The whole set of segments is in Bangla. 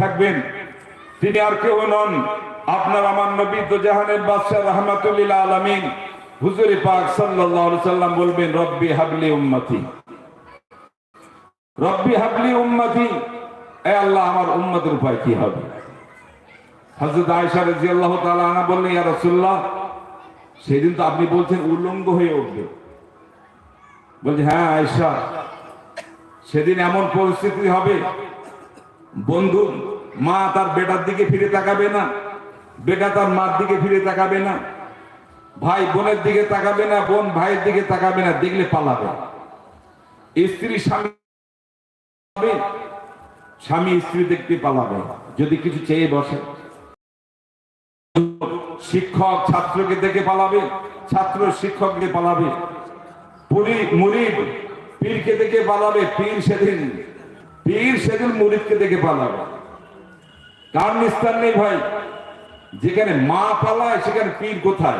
থাকবেন। তিনি আর কেউ নন। আপনার আমার নবী তো জাহানের বাদশাহ রহমাতুল্লিল আলমিন। হুজুরি পাক সাল্লাম বলবেন, রব্বি হাবলি উম্মতি। রব্বি হাবলি উম্মতি। এ আল্লাহ, আমার উম্মতের উপায় কি হবে? রাদিয়াল্লাহু তাআলা আনা বললেন, ইয়া সেদিন তো আপনি বলছেন উলঙ্গ হয়ে উঠবে। বলছে হ্যাঁ আয়েশা, সেদিন এমন পরিস্থিতি হবে বন্ধু, মা তার বেটার দিকে ফিরে তাকাবে না, বেটা তার মার দিকে ফিরে তাকাবে না, ভাই বোনের দিকে তাকাবে না, বোন ভাইয়ের দিকে তাকাবে না, দেখলে পালাবে। স্ত্রী স্বামী স্বামী স্ত্রী দেখতে পালাবে, যদি কিছু চেয়ে বসে। শিক্ষক ছাত্রকে দেখে পালাবে, ছাত্র শিক্ষককে পালাবে। পুরি মুরিদ পীরকে দেখে পালাবে, পীর সেদিন পীর সেদিন মুরিদকে দেখে পালাবে। কার নিস্তার নেই ভাই? যেখানে মা পালায়, সেখানে পীর কোথায়?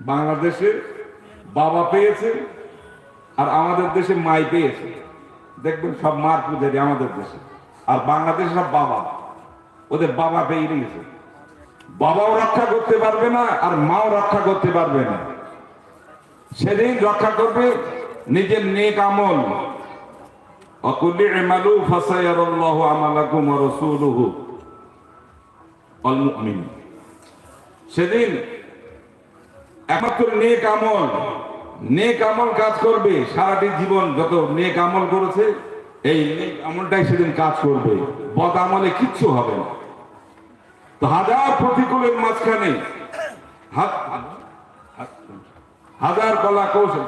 বাংলাদেশে বাবা পেয়েছে আর আমাদের দেশে মাই পেয়েছে। দেখবেন সব মার পূজারি আমাদের দেশে। আর বাংলাদেশে সব বাবা। ওদের বাবা পেয়ে গেছে বাবাও রক্ষা করতে পারবে না আর মাও রক্ষা করতে পারবে না। সেদিন রক্ষা করবে নিজের নেক আমল। ইমালু ফাসায়ারাল্লাহু আমালাকুম ওয়া রাসূলুহু ওয়াল মুমিন সেদিন একমাত্র নেক আমল নেক আমল কাজ করবে সারাটি জীবন যত নেক আমল করেছে, এই নেক আমলটাই সেদিন কাজ করবে, বদ আমলে কিচ্ছু হবে না তো হাজার প্রতিকূলের মাঝখানে হাজার কলা কৌশল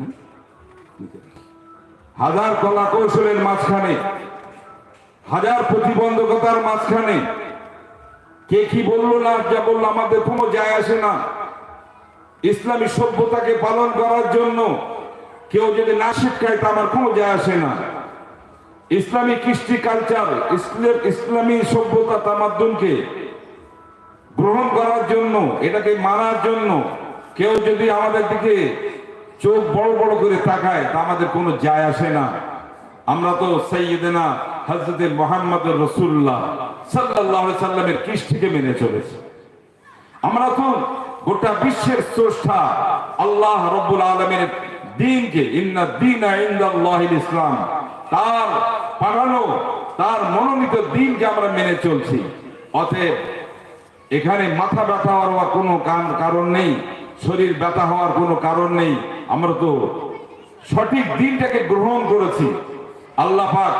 না? হাজার কলা কৌশলের মাঝখানে, হাজার প্রতিবন্ধকতার মাঝখানে, কে কি বলল না, যা বলল, আমাদের কোনো যায় আসে না। ইসলামী সভ্যতাকে পালন করার জন্য কেউ যদি না শিক্ষায়, তা আমার কোনো যায় আসে না। ইসলামী কৃষ্টি কালচার, ইসলাম সভ্যতা তামাদ্দুনকে গ্রহণ করার জন্য, এটাকে মানার জন্য কেউ যদি আমাদের দিকে চোখ বড় বড় করে তাকায়, তা আমাদের কোনো যায় আসে না। আমরা তো সৈয়দেনা হজরত মোহাম্মদ রসুল্লাহ সাল্লাহ সাল্লামের কৃষ্টিকে মেনে চলেছি। আমরা তো গোটা বিশ্বের স্রষ্টা, আল্লাহ রব্বুল আলমের দিনকে, ইন্না দিন ইসলাম, তার পাঠানো, তার মনোনীত দিনকে আমরা মেনে চলছি। অতএব এখানে মাথা ব্যথা হওয়ার কান- কারণ নেই, শরীর ব্যথা হওয়ার কোনো কারণ নেই। আমরা তো সঠিক দিনটাকে গ্রহণ করেছি। আল্লাহ পাক,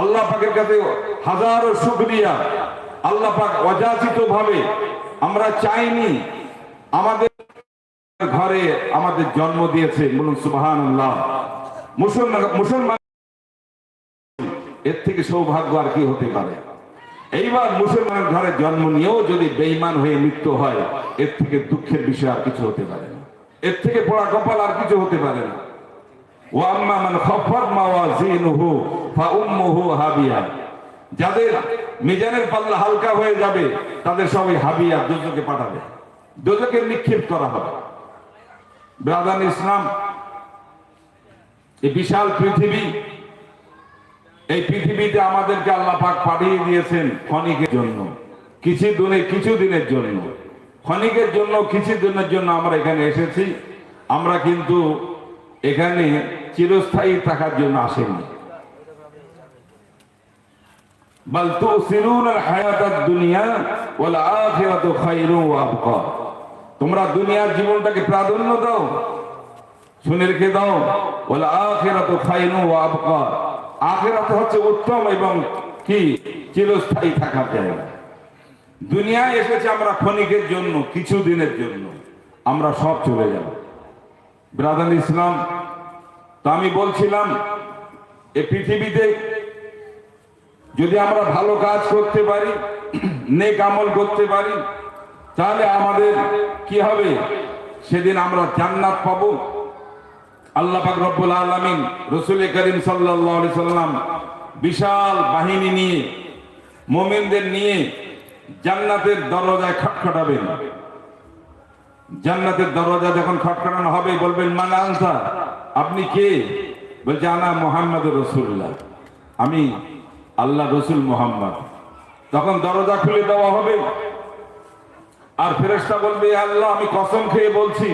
আল্লাহ পাকের কাছে হাজারো শুকরিয়া। আল্লাহ পাক অযাচিত ভাবে আমরা চাইনি আমাদের ঘরে আমাদের জন্ম দিয়েছে। বলুন সুবাহান মুসলমান মুসলমান এর থেকে সৌভাগ্য আর কি হতে পারে? এইবার মুসলমানের ঘরে জন্ম নিয়েও যদি বেইমান হয়ে মৃত্যু হয়, এর থেকে দুঃখের বিষয় আর কিছু হতে পারে এর থেকে পড়া কপাল আর কিছু হতে পারে না। ও আম্মা মান খাফাত মাওয়াজিনুহু ফাউম্মুহু হাবিয়া। যাদের মিজানের পাল্লা হালকা হয়ে যাবে, তাদের সবাই হাবিয়া পাঠাবে। নিক্ষেপ করা হবে। ইসলাম, এই বিশাল পৃথিবী, এই পৃথিবীতে আমাদেরকে আল্লাহ পাক পাঠিয়ে দিয়েছেন ক্ষণিকের জন্য, কিছু দিনে, কিছু দিনের জন্য। ক্ষণিকের জন্য কিছু দিনের জন্য আমরা এখানে এসেছি। আমরা কিন্তু এখানে চিরস্থায়ী থাকার জন্য আসেনি। তোমরা দুনিয়ার জীবনটাকে প্রাধান্য দাও শুনে রেখে দাও, ওয়াল আখিরাতু আখিরাত হচ্ছে উত্তম এবং কি? চিরস্থায়ী থাকা জায়গা। দুনিয়ায় এসেছে আমরা ক্ষণিকের জন্য কিছু দিনের জন্য। আমরা সব চলে যাব। ব্রাদান ইসলাম, তো আমি বলছিলাম, এ পৃথিবীতে যদি আমরা ভালো কাজ করতে পারি, নেক আমল করতে পারি, তাহলে আমাদের কি হবে? সেদিন আমরা জান্নাত পাবো। আল্লাহ পাক রব্বুল আলামিন রসুল করিম আলাইহি সাল্লাম বিশাল বাহিনী নিয়ে, মুমিনদের নিয়ে জান্নাতের দরজায় খটখটাবেন। জান্নাতের দরজা যখন খটখটানো হবে, বলবেন মান আনসার আপনি কে? বলছে, আনা মোহাম্মদ রসুল্লাহ আমি আল্লাহ রসুল মোহাম্মদ। তখন দরজা খুলে দেওয়া হবে। আর ফেরেশতা বলবে আল্লাহ, আমি কসম খেয়ে বলছি,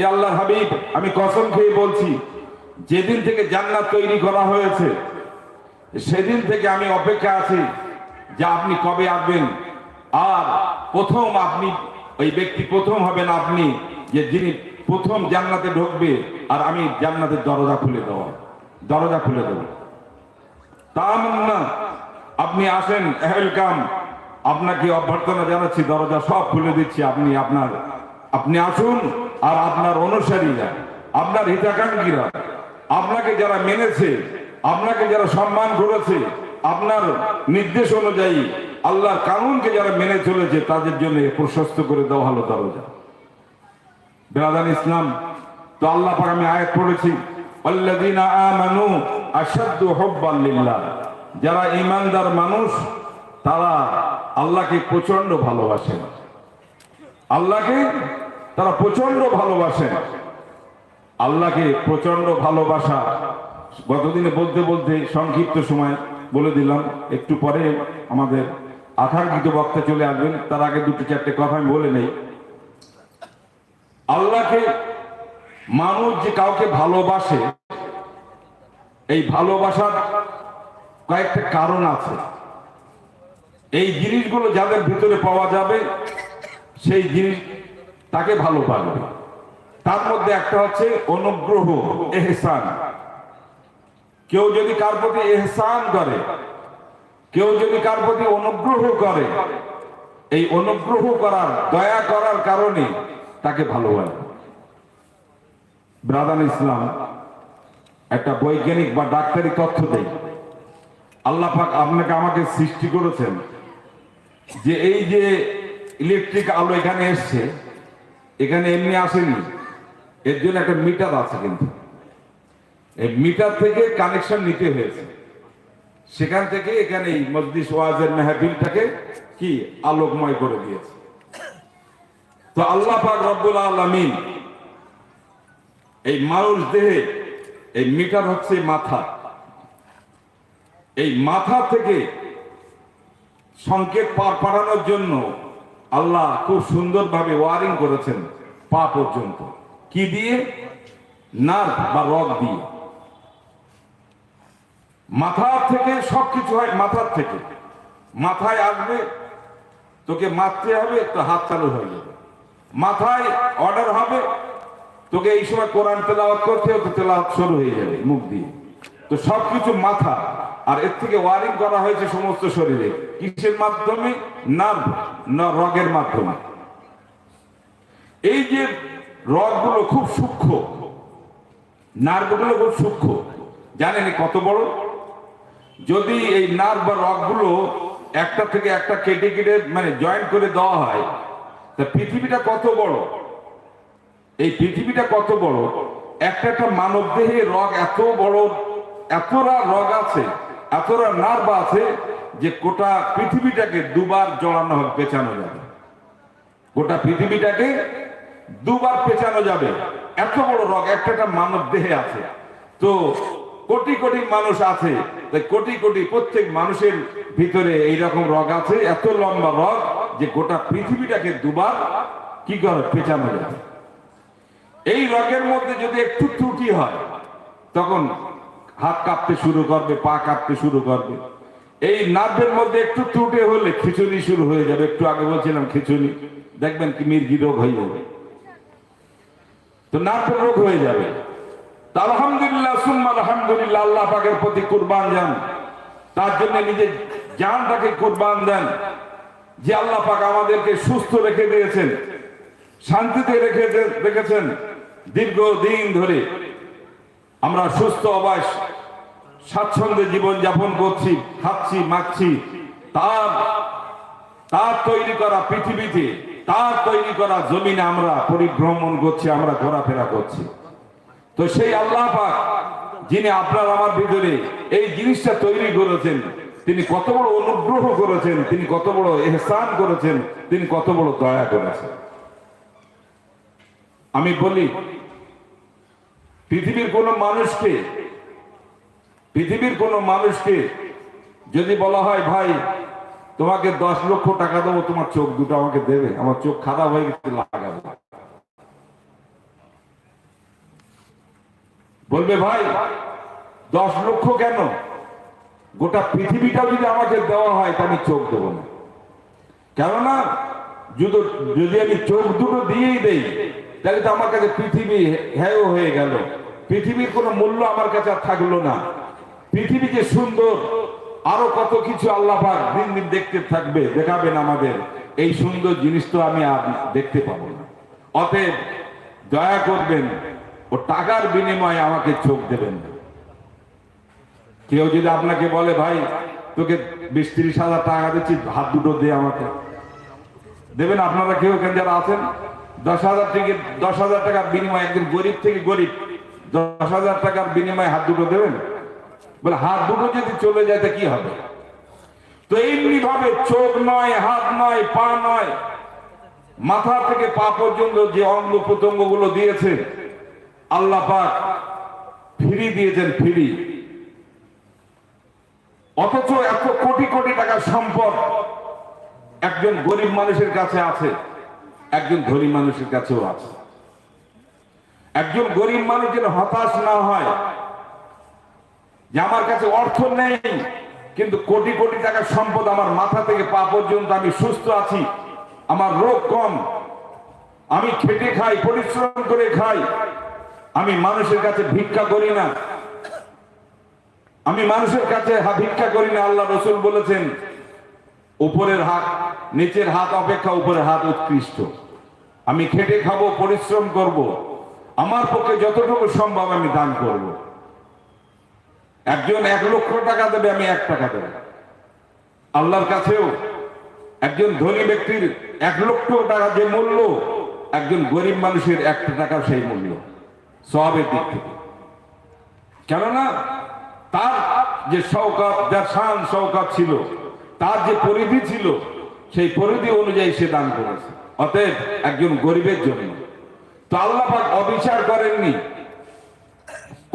এ আল্লাহ হাবিব, আমি কসম খেয়ে বলছি, যেদিন থেকে জান্নাত তৈরি করা হয়েছে, সেদিন থেকে আমি অপেক্ষা আছি যে আপনি কবে আসবেন? আর প্রথম আপনি, ওই ব্যক্তি প্রথম হবেন আপনি, যে যিনি প্রথম জান্নাতে ঢুকবে, আর আমি জান্নাতের দরজা খুলে দেওয়া দরজা খুলে দেবো। তামান্না, আপনি আসেন এহেলকাম আপনাকে অভ্যর্থনা জানাচ্ছি, দরজা সব খুলে দিচ্ছি, আপনি আপনার, আপনি আসুন, আর আপনার অনুসারীরা, আপনার হিতাকাঙ্ক্ষীরা, আপনাকে যারা মেনেছে, আপনাকে যারা সম্মান করেছে, আপনার নির্দেশ অনুযায়ী আল্লাহর কানুনকে যারা মেনে চলেছে, তাদের জন্য প্রশস্ত করে দেওয়া হলো দরজা। বেরাদান ইসলাম, তো আল্লাহ পাক আমি আয়াত পড়েছি যারা ঈমানদার মানুষ, তারা আল্লাহকে প্রচণ্ড ভালোবাসেন আল্লাহকে তারা প্রচণ্ড ভালোবাসেন আল্লাহকে প্রচণ্ড ভালোবাসা। গতদিনে বলতে বলতে সংক্ষিপ্ত সময় বলে দিলাম, একটু পরে আমাদের আকাঙ্ক্ষিত বক্তা চলে আসবেন, তার আগে দুটো চারটে কথা আমি বলে নেই। আল্লাহকে, মানুষ যে কাউকে ভালোবাসে, এই ভালোবাসার কয়েকটা কারণ আছে। এই জিনিসগুলো যাদের ভিতরে পাওয়া যাবে, সেই জিনিস তাকে ভালো পাবে তার মধ্যে একটা হচ্ছে অনুগ্রহ, এহসান। কেউ যদি কার প্রতি এহসান করে কেউ যদি কার প্রতি অনুগ্রহ করে, এই অনুগ্রহ করার, দয়া করার কারণে তাকে ভালোবাসে। ব্রাদান ইসলাম, একটা বৈজ্ঞানিক বা ডাক্তারি তথ্য দেয় আল্লাহ পাক আপনাকে আমাকে সৃষ্টি করেছেন যে এই যে ইলেকট্রিক আলো এখানে এসছে, এখানে এমনি আসেনি, এর জন্য একটা মিটার আছে কিন্তু। এই মিটার থেকে কানেকশন নিতে হয়েছে। সেখান থেকে এখানে মজলিস ওয়াজের মেহফিলটাকে কি আলোকময় করে দিয়েছে। তো আল্লাহ পাক রব্বুল আলামিন এই মানুষ দেহে এই মিটার হচ্ছে মাথা। এই মাথা থেকে সংকেত পার পাড়ানোর জন্য আল্লাহ খুব সুন্দরভাবে ওয়ারিং করেছেন পা পর্যন্ত। কি দিয়ে? নার্ভ বা রক দিয়ে। মাথা থেকে সবকিছু হয় মাথার থেকে। মাথায় আসবে, তোকে মারতে হবে তো হাত চালু হয়ে যাবে। মাথায় অর্ডার হবে, তোকে এই সময় কোরআন তেলাওয়াত করতে হবে তেলাওয়াত শুরু হয়ে যাবে মুখ দিয়ে। তো সবকিছু মাথা, আর এর থেকে ওয়ারিং করা হয়েছে সমস্ত শরীরে। কিসের মাধ্যমে? নার্ভ না রগের মাধ্যমে। এই যে রগগুলো খুব সূক্ষ্ম নার্ভগুলো খুব সূক্ষ্ম, জানেন কত বড়? যদি এই নার্ভ বা রগগুলো একটা থেকে একটা কেটে কেটে মানে জয়েন্ট করে দেওয়া হয়, তা পৃথিবীটা কত বড়? এই পৃথিবীটা কত বড়? একটা একটা মানব দেহে রগ এত বড়, এতটা রগ আছে, এতটা নার্ভ আছে যে গোটা পৃথিবীটাকে দুবার জড়ানো হবে, পেঁচানো যাবে। গোটা পৃথিবীটাকে দুবার পেঁচানো যাবে। এত বড় রগ একটা একটা মানব দেহে আছে। তো কোটি কোটি মানুষ আছে। কোটি কোটি প্রত্যেক মানুষের ভিতরে এই রকম রগ আছে, এত লম্বা রগ যে গোটা পৃথিবীটাকে দুবার কি করে পেঁচানো যাবে এই রগের মধ্যে যদি একটু ত্রুটি হয়, তখন হাত কাঁপতে শুরু করবে, পা কাঁপতে শুরু করবে। এই নার্ভের মধ্যে একটু ত্রুটি হলে খিচুড়ি শুরু হয়ে যাবে। একটু আগে বলছিলাম খিচুড়ি দেখবেন কি মির্গি রোগ হয়ে যাবে। তো নার্ভের রোগ হয়ে যাবে। আলহামদুলিল্লাহ, সুম্মা আলহামদুলিল্লাহ, আল্লাহ পাকের প্রতি কুরবান যান তার জন্য নিজের জানটাকে কুরবান দেন। যে আল্লাহ পাক আমাদেরকে সুস্থ রেখে দিয়েছেন, শান্তিতে রেখে রেখেছেন দীর্ঘ দিন ধরে। আমরা সুস্থ অবাস স্বাচ্ছন্দ্যে জীবন যাপন করছি, খাচ্ছি, মাখছি। তার তার তৈরি করা পৃথিবীতে, তার তৈরি করা জমিনে আমরা পরিভ্রমণ করছি, আমরা ঘোরাফেরা করছি। তো সেই আল্লাহ পাক, যিনি আপনার আমার ভিতরে এই জিনিসটা তৈরি করেছেন। তিনি কত বড় অনুগ্রহ করেছেন, তিনি কত বড় এহসান করেছেন, তিনি কত বড় দয়া করেছেন। আমি বলি, পৃথিবীর কোন মানুষকে, পৃথিবীর কোন মানুষকে যদি বলা হয়, ভাই, তোমাকে দশ লক্ষ টাকা দেবো, তোমার চোখ দুটো আমাকে দেবে, আমার চোখ খারাপ হয়ে গেছে, লাগাবো। বলবে, ভাই, দশ লক্ষ কেন? গোটা পৃথিবীটা যদি আমাকে দেওয়া হয়, তা আমি চোখ দেবো না। কেননা, যদি আমি চোখ দুটো দিয়েই দেই, তাহলে তো আমার কাছে পৃথিবী হ্যাঁ হয়ে গেল। পৃথিবীর কোনো মূল্য আমার কাছে আর থাকল না। পৃথিবী যে সুন্দর, আরও কত কিছু আল্লাহ দিন দিন দেখতে থাকবে, দেখাবেন আমাদের। এই সুন্দর জিনিস তো আমি আর দেখতে পাবো না। অতএব দয়া করবেন ও টাকার বিনিময়ে আমাকে চোখ দেবেন কেউ যদি আপনাকে বলে, ভাই, তোকে বিশ তিরিশ হাজার টাকা দিচ্ছি, হাত দুটো দে আমাকে। দেবেন, আপনারা কেউ এখানে যারা আছেন, দশ হাজার থেকে, দশ হাজার টাকার বিনিময়ে, একজন গরিব থেকে গরিব, দশ হাজার টাকার বিনিময়ে হাত দুটো দেবেন? বলে, হাত দুটো যদি চলে যায়, তা কি হবে? তো এমনি ভাবে চোখ নয়, হাত নয়, পা নয়, মাথা থেকে পা পর্যন্ত যে অঙ্গ প্রত্যঙ্গগুলো দিয়েছে আল্লাহ পাক ফিরি দিয়েছেন ফিরি। অথচ এত কোটি কোটি টাকার সম্পদ একজন গরিব মানুষের কাছে আছে, একজন ধনী মানুষের কাছেও আছে। একজন গরিব মানুষ যেন হতাশ না হয়, যে আমার কাছে অর্থ নেই, কিন্তু কোটি কোটি টাকার সম্পদ আমার মাথা থেকে পা পর্যন্ত আমি সুস্থ আছি, আমার রোগ কম, আমি খেটে খাই, পরিশ্রম করে খাই আমি মানুষের কাছে ভিক্ষা করি না আমি মানুষের কাছে ভিক্ষা করি না, আল্লাহ রসুল বলেছেন, উপরের হাত, নিচের হাত অপেক্ষা উপরের হাত উৎকৃষ্ট আমি খেটে খাব, পরিশ্রম করব। আমার পক্ষে যতটুকু সম্ভব আমি দান করব। একজন এক লক্ষ টাকা দেবে, আমি এক টাকা দেব আল্লাহর কাছেও একজন ধনী ব্যক্তির এক লক্ষ টাকা যে মূল্য, একজন গরিব মানুষের একটা টাকা সেই মূল্য সবের দিক থেকে। কেননা, তার যে শওকাত যার শান শওকাত ছিল, তার যে পরিধি ছিল, সেই পরিধি অনুযায়ী সে দান করেছে। অতএব একজন গরিবের জন্য। তো আল্লাহ অবিচার করেননি।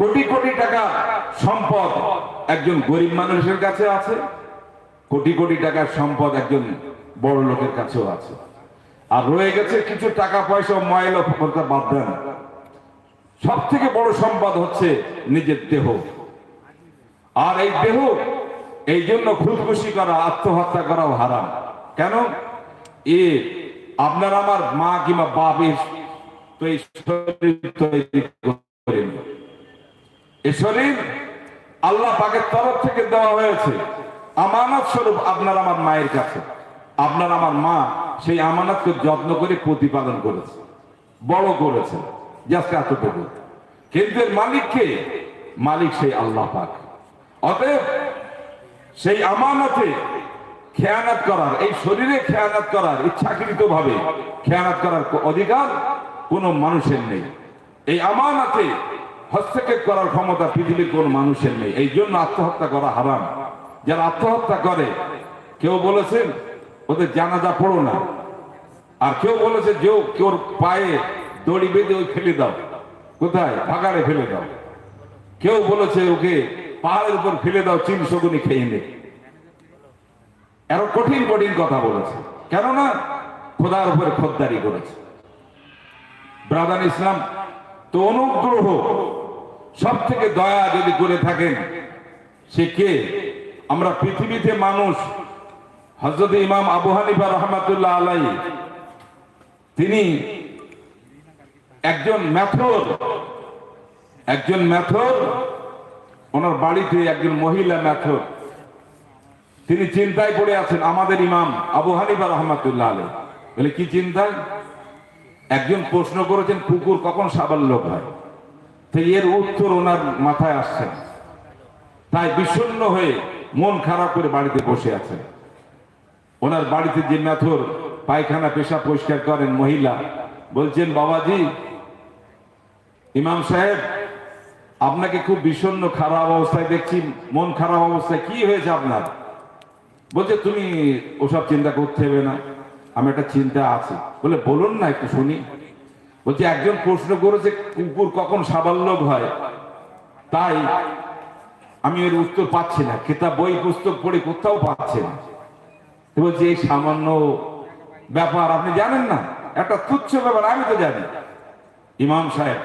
কোটি কোটি টাকা সম্পদ একজন গরিব মানুষের কাছে আছে, কোটি কোটি টাকার সম্পদ একজন বড় লোকের কাছেও আছে। আর রয়ে গেছে কিছু টাকা পয়সা ময়লা কথা বাদ দেন। সব থেকে বড় সম্পদ হচ্ছে নিজের দেহ। আর এই দেহ, এই জন্য খুদকুশি করা, আত্মহত্যা করাও হারাম। কেন? এ, আপনার আমার মা কিংবা বাপের তো এই শরীর তৈরি এ শরীর আল্লাহ পাকের তরফ থেকে দেওয়া হয়েছে। আমানত স্বরূপ আপনার আমার মায়ের কাছে। আপনার আমার মা সেই আমানতকে যত্ন করে প্রতিপালন করেছে। বড় করেছে। জাস্ট এতটুকু কিন্তু এর মালিককে, মালিক সেই আল্লাহ পাক। অতএব সেই আমানতে খেয়ানাত করার, এই শরীরে খেয়ানাত করার ইচ্ছাকৃত ভাবে খেয়ানাত করার অধিকার কোনো মানুষের নেই। এই আমানতে হস্তক্ষেপ করার ক্ষমতা পৃথিবীর কোন মানুষের নেই। এই জন্য আত্মহত্যা করা হারাম। যারা আত্মহত্যা করে, কেউ বলেছেন, ওদের জানাজা পড়ো না। আর কেউ বলেছে, যে কেউ পায়ে দড়ি বেঁধে ওই ফেলে দাও। কোথায়? ফাঁকারে ফেলে দাও। কেউ বলেছে ওকে পাহাড়ের উপর ফেলে দাও চিন শগুনি খেয়ে নে। কঠিন কঠিন কথা বলেছে। কেননা খোদার উপরে খোদ্দারি করেছে। ব্রাদান ইসলাম, তো অনুগ্রহ সব থেকে দয়া যদি করে থাকেন, সে কে? আমরা পৃথিবীতে মানুষ হজরত ইমাম আবু হানিফা রহমাতুল্লাহ আলাই তিনি একজন ম্যাথর একজন ম্যাথর ওনার বাড়িতে একজন মহিলা ম্যাথর তিনি চিন্তায় পড়ে আছেন, আমাদের ইমাম আবু হানিফা রহমাতুল্লাহ আলাই বলে, কি চিন্তায়? একজন প্রশ্ন করেছেন, কুকুর কখন সাবাল্য হয়? তো এর উত্তর ওনার মাথায় আসছে। তাই বিষণ্ণ হয়ে মন খারাপ করে বাড়িতে বসে আছেন। ওনার বাড়িতে যে ম্যাথর পায়খানা পেশা পরিষ্কার করেন মহিলা, বলছেন, বাবাজি ইমাম সাহেব, আপনাকে খুব বিষণ্ণ, খারাপ অবস্থায় দেখছি, মন খারাপ অবস্থায় কি হয়েছে আপনার? বলছে, তুমি ওসব চিন্তা করতে হবে না, আমি একটা চিন্তা আছে। বলে, বলুন না, একটু শুনি। বলছে, একজন প্রশ্ন করেছে, কুকুর কখন সাবাল্যক হয়? তাই আমি এর উত্তর পাচ্ছি না, কিতাব, বই, পুস্তক পড়ে কোথাও পাচ্ছি না। বলছি, এই সামান্য ব্যাপার আপনি জানেন না, একটা তুচ্ছ ব্যাপার, আমি তো জানি। ইমাম সাহেব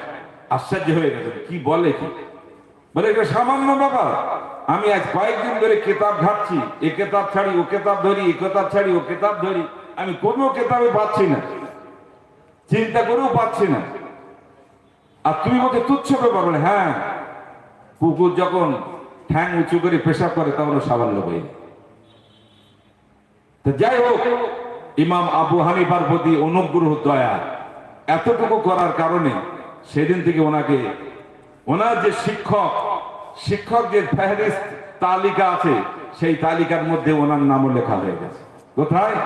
আশ্চর্য হয়ে গেছেন কি বলে কি? বলে, এটা সামান্য ব্যাপার। আমি আজ কয়েকদিন ধরে কেতাব ঘাটছি। এ কেতাব ছাড়ি, ও কেতাব ধরি, এ কেতাব ছাড়ি, ও কেতাব ধরি। আমি কোনো কেতাবে পাচ্ছি না। চিন্তা করেও পাচ্ছি না। আর তুমি বলতে তুচ্ছ ব্যাপার বলে হ্যাঁ কুকুর যখন ঠ্যাং উঁচু করে পেশাব করে তখন সামান্য বই তো যাই হোক, ইমাম আবু হানিফার প্রতি অনুগ্রহ, দয়া, এতটুকু করার কারণে সেদিন থেকে ওনাকে, ওনার যে শিক্ষক শিক্ষক যে ফেহরিস্ট তালিকা আছে, সেই তালিকার মধ্যে ওনার নামও লেখা হয়ে গেছে। কোথায়?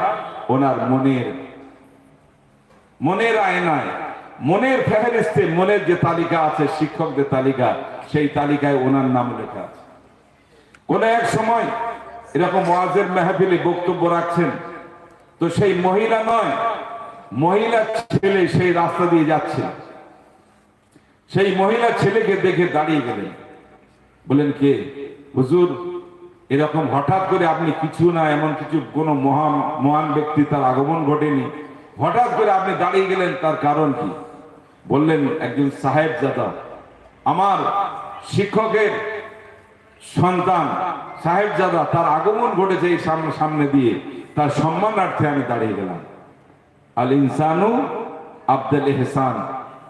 ওনার মনের মনের আয়নায়, মনের ফেহরিস্টে মনের যে তালিকা আছে, শিক্ষকদের তালিকা, সেই তালিকায় ওনার নাম লেখা আছে। কোন এক সময় এরকম ওয়াজের মেহফিলে বক্তব্য রাখছেন, তো সেই মহিলা নয়, মহিলা ছেলে সেই রাস্তা দিয়ে যাচ্ছে। সেই মহিলা ছেলেকে দেখে দাঁড়িয়ে গেলেন। বলেন কে? হুজুর, এরকম হঠাৎ করে আপনি কিছু না, এমন কিছু কোনো মহান মহান ব্যক্তি তার আগমন ঘটেনি। হঠাৎ করে আপনি দাঁড়িয়ে গেলেন, তার কারণ কি? বললেন, একজন সাহেব দাদা আমার শিক্ষকের সন্তান সাহেবজাদা, তার আগমন ঘটেছে এই সামনে সামনে দিয়ে, তার সম্মানার্থে আমি দাঁড়িয়ে গেলাম। আল ইনসানু আব্দুল এহসান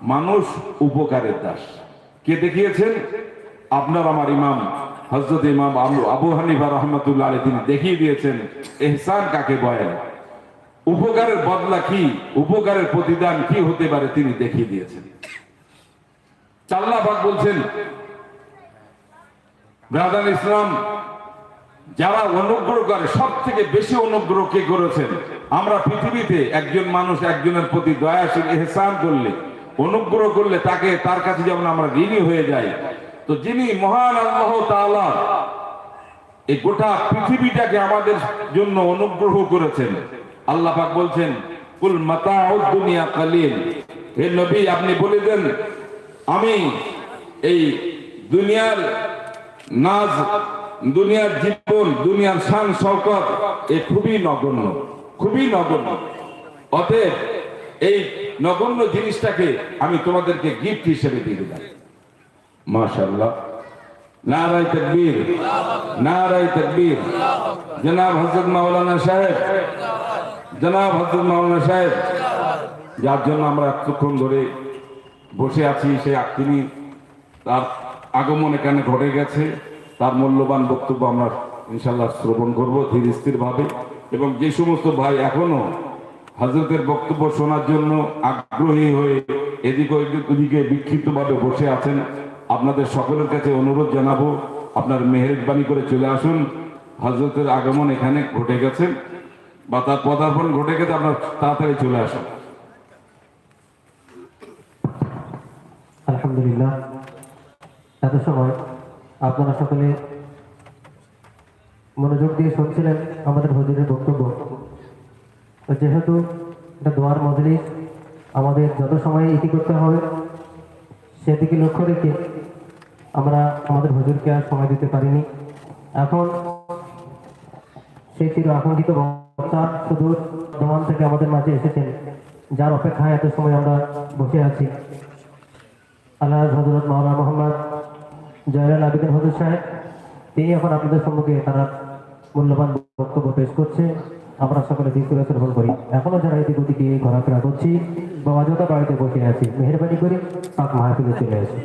মানুষ উপকারের দাস। কে দেখিয়েছেন? আপনার আমার ইমাম হজরত ইমাম আবু- হানিফা রহমতুল্লাহ আলী তিনি দেখিয়ে দিয়েছেন, এহসান কাকে বলে? উপকারের বদলা কি? উপকারের প্রতিদান কি হতে পারে তিনি দেখিয়ে দিয়েছেন। চাল্লাবাগ বলছেন, ব্রাদার ইসলাম, যারা অনুগ্রহ করে সব থেকে বেশি অনুগ্রহ কে করেছেন? আমরা পৃথিবীতে একজন মানুষ একজনের প্রতি দয়াশীল, এহসান করলে। অনুগ্রহ করলে তাকে তার কাছে যেমন আমরা ঋণী হয়ে যাই, তো যিনি মহান আল্লাহ তাআলা এই গোটা পৃথিবীটাকে আমাদের জন্য অনুগ্রহ করেছেন, আল্লাহ পাক বলছেন, কুল মাতাউদ দুনিয়া কালিল। হে নবী, আপনি বলে দেন, আমি এই দুনিয়ার নাজ, দুনিয়ার জীবন, দুনিয়ার শান, শওকত, এ খুবই নগণ্য খুবই নগণ্য। অতএব এই নগণ্য জিনিসটাকে আমি তোমাদেরকে গিফট হিসেবে দিয়ে দিলাম। মাশাআল্লাহ। নারায় তকবীর। নারায় তকবীর। জনাব হযরত মাওলানা সাহেব। জনাব হযরত মাওলানা সাহেব। যার জন্য আমরা এতক্ষণ ধরে বসে আছি সে তিনি তার আগমন এখানে ঘটে গেছে। তার মূল্যবান বক্তব্য আমরা ইনশাল্লাহ শ্রবণ করব ধীর স্থির ভাবে এবং যে সমস্ত ভাই এখনও হজরতের বক্তব্য শোনার জন্য আগ্রহী হয়ে এদিক ওদিক- ওদিকে বিক্ষিপ্ত ভাবে বসে আছেন। আপনাদের সকলের কাছে অনুরোধ জানাব, আপনার মেহরবানি করে চলে আসুন। হজরতের আগমন এখানে ঘটে গেছে বা তার পদার্পণ ঘটে গেছে, আপনার তাড়াতাড়ি চলে আসুন। আলহামদুলিল্লাহ। এত সময় আপনারা সকলে মনোযোগ দিয়ে শুনছিলেন আমাদের হজুরের বক্তব্য। তো যেহেতু এটা দোয়ার মজলিস, আমাদের যত সময় ইতি করতে হবে, সেদিকে লক্ষ্য রেখে আমরা আমাদের হজুরকে আর সময় দিতে পারিনি। এখন সেই চির আকাঙ্ক্ষিত বক্তা শুধু দোমান থেকে আমাদের মাঝে এসেছেন, যার অপেক্ষায় এত সময় আমরা বসে আছি। আল্লাহ হজরত মাওলানা মোহাম্মদ জয়রাল আবিদিন হজর সাহেব, তিনি এখন আপনাদের সম্মুখে তারা মূল্যবান বক্তব্য পেশ করছে। আমরা সকলে দীর্ঘ করি। এখনও যারা এদিক ওদিকে ঘোরাফেরা করছি বা অযথা বাড়িতে বসে আছি, মেহরবানি করে, পাক মাহফিলে চলে আসি।